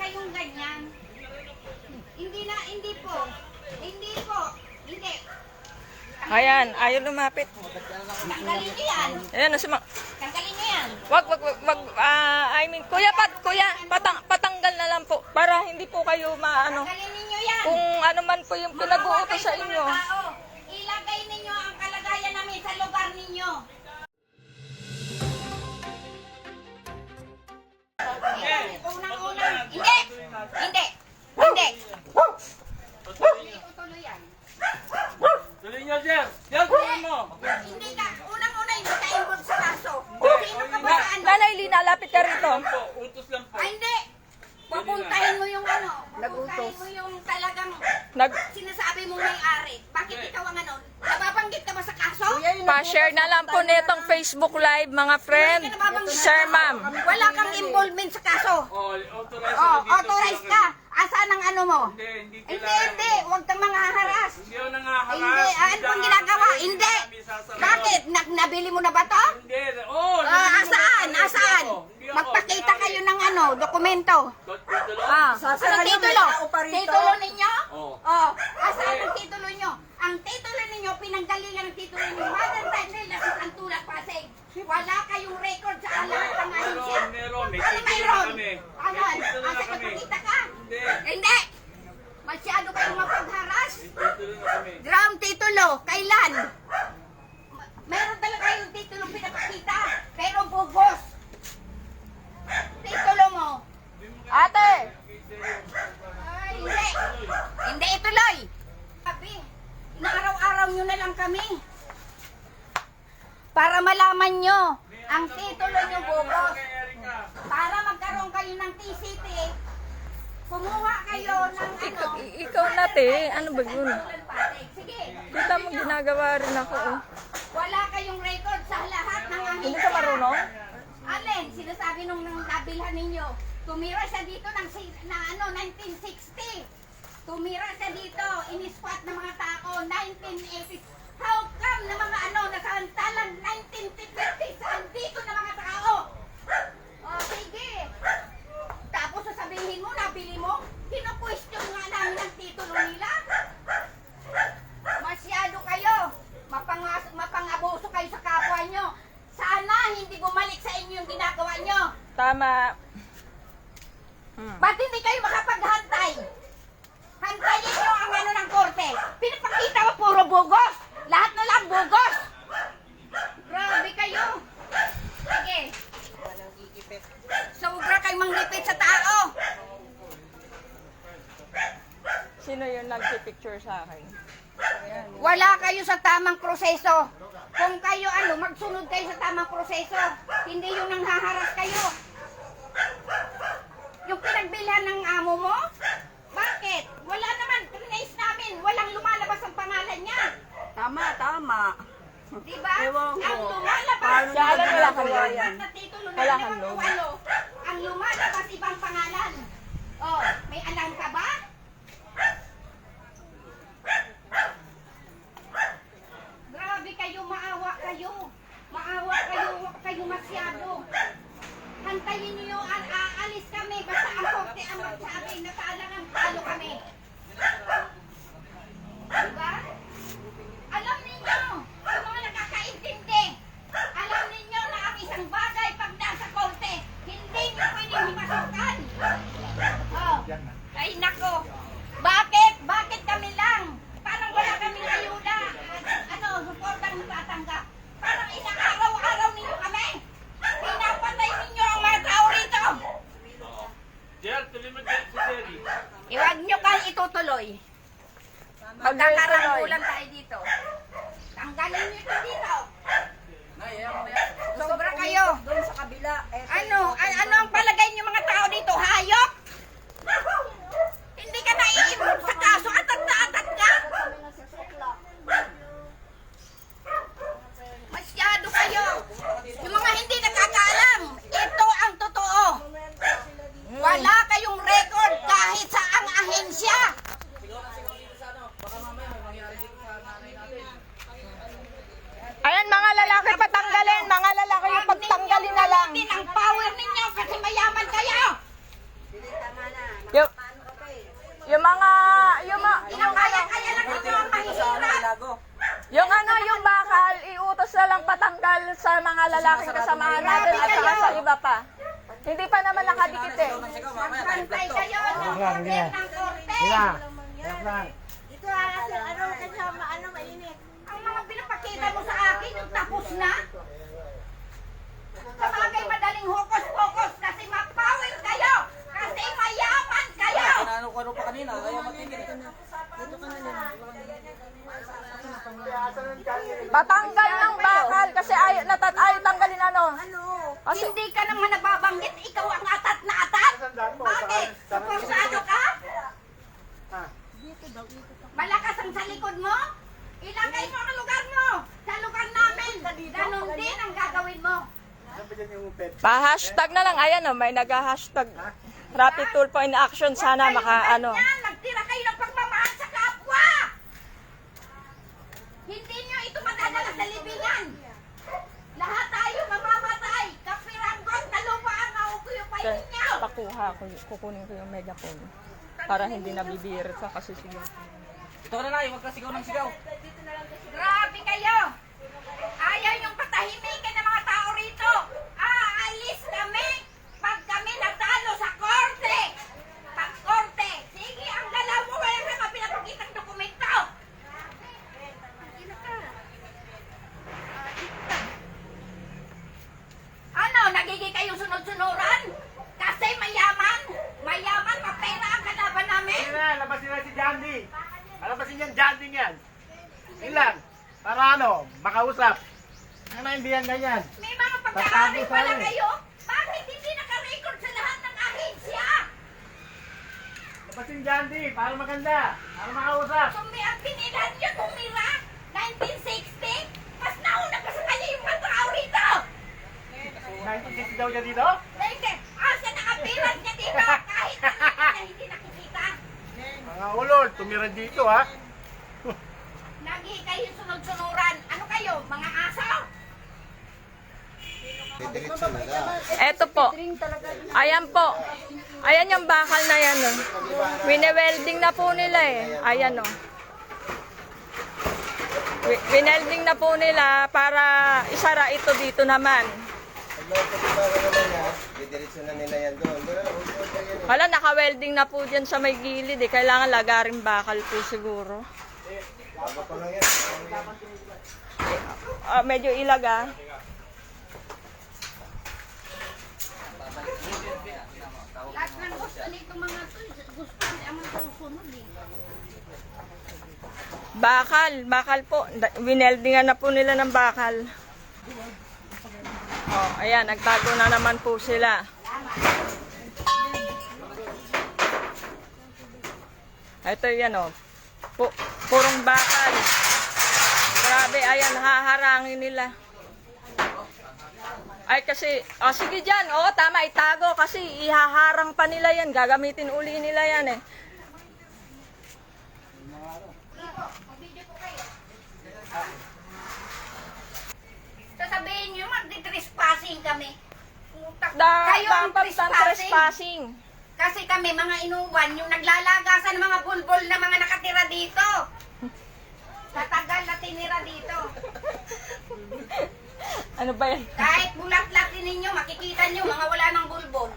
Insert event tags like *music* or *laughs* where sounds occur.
kayong ganyan. Hindi na, hindi po. Hindi po. Hindi. Ayan, ayaw lumapit. Tanggalin niyo yan. Ayan, nasa ma- Tanggalin niyo yan. Wag, wag, wag, wag, ah, I mean, kuya, pat, kuya, patang, patanggal na lang po. Para hindi po kayo maano. Tanggalin ninyo yan. Kung ano man po yung pinag-uutos sa inyo. Mga tao, Ilagay ninyo ang kalagayan namin sa lugar ninyo. Unang-unang, hindi! Hindi! Hindi! Hindi ko tuloy yan. Tuloy niyo, sir. Yan, tuloy mo. Hindi ka, unang-una hindi ka involved sa kaso. Sino ka ba sa ano? Nanay Lina, lapit ka rito. Utos lang po. Ay, hindi! Pupuntahin mo yung ano, pupuntahin mo yung talagang Nag, sinasabi mong may-ari. Bakit ikaw ang ano? Nababanggit ka ba sa kaso? Pa-share na lang po nitong Facebook Live, mga friend. Sir, ma'am. Wala kang involvement sa kaso. Oh, authorized Oh, na dito authorized ka. Asan ang ano mo? Hindi, hindi Hindi, kailangan. hindi. Huwag kang mga haras. Hindi ako nangaharas. Hindi. Ah, ano pang ginagawa? Hindi. Bakit? Na nabili mo na ba to? Hindi. Oh, Ah, asaan? Asaan? Magpakita kayo ng ano, dokumento. Ah, anong titulo? Titulo ninyo? Oh. Oh, asaan ang titulo nyo? Ang titulo ninyo, pinanggalingan ng titulo ninyo. Modern title na sa Santulat Pasig. Wala kayong record sa lahat ng ahensya. Meron, meron. May Ano mayroon? Ano? Asa kami. magpakita ka? Hindi. Hindi. Masyado kayong mapagharas. Ground titulo, kailan? Ma- Meron talaga kayong titulo pinapakita, pero bugos. Titulo mo. Ate! Ay, hindi. Hindi ituloy. Sabi, inaaraw-araw nyo na lang kami. Para malaman nyo, ang titulo nyo bugos. Para magkaroon kayo ng TCT, kumuha kayo ng ano. Ikaw na, te. Ano ba yun? Sige. Kita mo ginagawa rin ako, oh. Wala kayong record sa lahat ng ahensya. Hindi ka marunong? Alin, sinasabi nung nang nabilhan ninyo, tumira siya dito ng na ano 1960. Tumira siya dito, in-squat ng mga tao 1980s. How come na mga ano nasalantalang 1950s andito na mga tao? O sige. Tapos sasabihin mo, nabili mo, kino-question nga namin ang titulo nila. Masyado kayo. Mapangas, mapangabuso kayo sa kapwa nyo. Sana hindi bumalik sa inyo yung ginagawa nyo. Tama. Hmm. Ba't hindi kayo makapaghantay? Hantayin nyo ang ano ng korte. Pinapakita mo puro bugos. Lahat na lang bugos. Grabe kayo. Sige. Sobra kayo manglipit sa tao. Sino yung nagpipicture sa akin? Wala kayo sa tamang proseso. Kung kayo ano, magsunod kayo sa tamang proseso. Hindi yung yung. Din ang power ninyo kasi mayaman kayo. Yung, yung mga, yung mga, yung ano, Kaya-kaya lang ninyo ang mahihirap. Yung ano, yung bakal, iutos na lang patanggal sa mga lalaking kasamahan natin at saka sa iba pa. Hindi pa naman nakadikit eh. Pantay kayo ng korte ng korte. Ito ah, ano kasi ma- ano mainit. Ang mga pinapakita mo sa akin, yung tapos na. Madaling hukos-pokos kasi mapawin kayo. Kasi mayaman kayo. Kinano ko ano pa kanina, kaya. Patanggal ng bakal kasi ayaw, natat, ayaw tanggalin ano. Ano? Kasi, Hindi ka naman nababanggit, ikaw ang atat na atat. Bakit? Supursado ka? Malakas ang sa likod mo? Ilagay mo ang lugar mo. Sa lugar namin. Ganon din ang gagawin mo. Pa-hashtag na lang. Ayan o, may nag-hashtag. Rapid tool po in action. Sana maka, ano. Nagtira kayo ng pagmamahal sa kapwa. Hindi nyo ito madadala sa libingan. Lahat tayo mamamatay. Kapiranggot na lupa ang naukuyupay ninyo. Pakuha ko, kukunin ko yung megaphone. Para hindi nabibirit sa kasi siya. Ito na lang, huwag ka sigaw ng sigaw. Grabe kayo. Ayaw yung patahimikin ng mga tao rito. Aalis kami pag kami natalo sa korte. Pag korte. Sige, ang galaw mo. Wala ka mga pinapakitang dokumento. Ano, nagiging kayo sunod-sunuran? Kasi mayaman. Mayaman, mapera ang kalaban namin. Sige na, labasin na si Jandy. Yan, Jandy yan. Yun lang. Para ano, makausap. Ano hindi yan ganyan? May mga Tatago pala tayo. kayo? Bakit hindi naka-record sa lahat ng ahensya? Labasin Jandy, para maganda. Para makausap. Kung may ang pinilan nyo tumira, 1960, mas nauna pa sa kanya yung mga tao rito. 1960 daw niya dito? *laughs* Hindi, asa nakapilan niya dito kahit na hindi nakikita. Mga ulod, tumira dito ha. Lagi kayo sunod-sunuran. Ano kayo, mga aso? Eto po. Ayan po. Ayan yung bakal na yan. Oh. Wine-welding na po nila eh. Ayan o. Oh. Wi- Winelding na po nila para isara ito dito naman. Wala, naka-welding na po dyan sa may gilid eh. Kailangan lagarin bakal po siguro. Ah, medyo ilag ah. Lahat ng gusto nito mga to, gusto mga susunod eh. Bakal, bakal po. Wineldingan na po nila ng bakal. Oh, ayan, nagtago na naman po sila. Ito yan oh. Pu- purong bakal. Grabe, ayan, haharangin nila. Ay kasi, oh sige dyan, oo tama, itago kasi ihaharang pa nila yan, gagamitin uli nila yan eh. Sasabihin nyo, magdi-trespassing kami. Da, kayo ang trespassing. Kasi kami mga inuwan, yung naglalagasan ng mga bulbol na mga nakatira dito. Sa tagal na tinira dito. *laughs* Ano ba yan? Kahit bulat-latin ninyo, makikita nyo, mga wala ng bulbol. *laughs*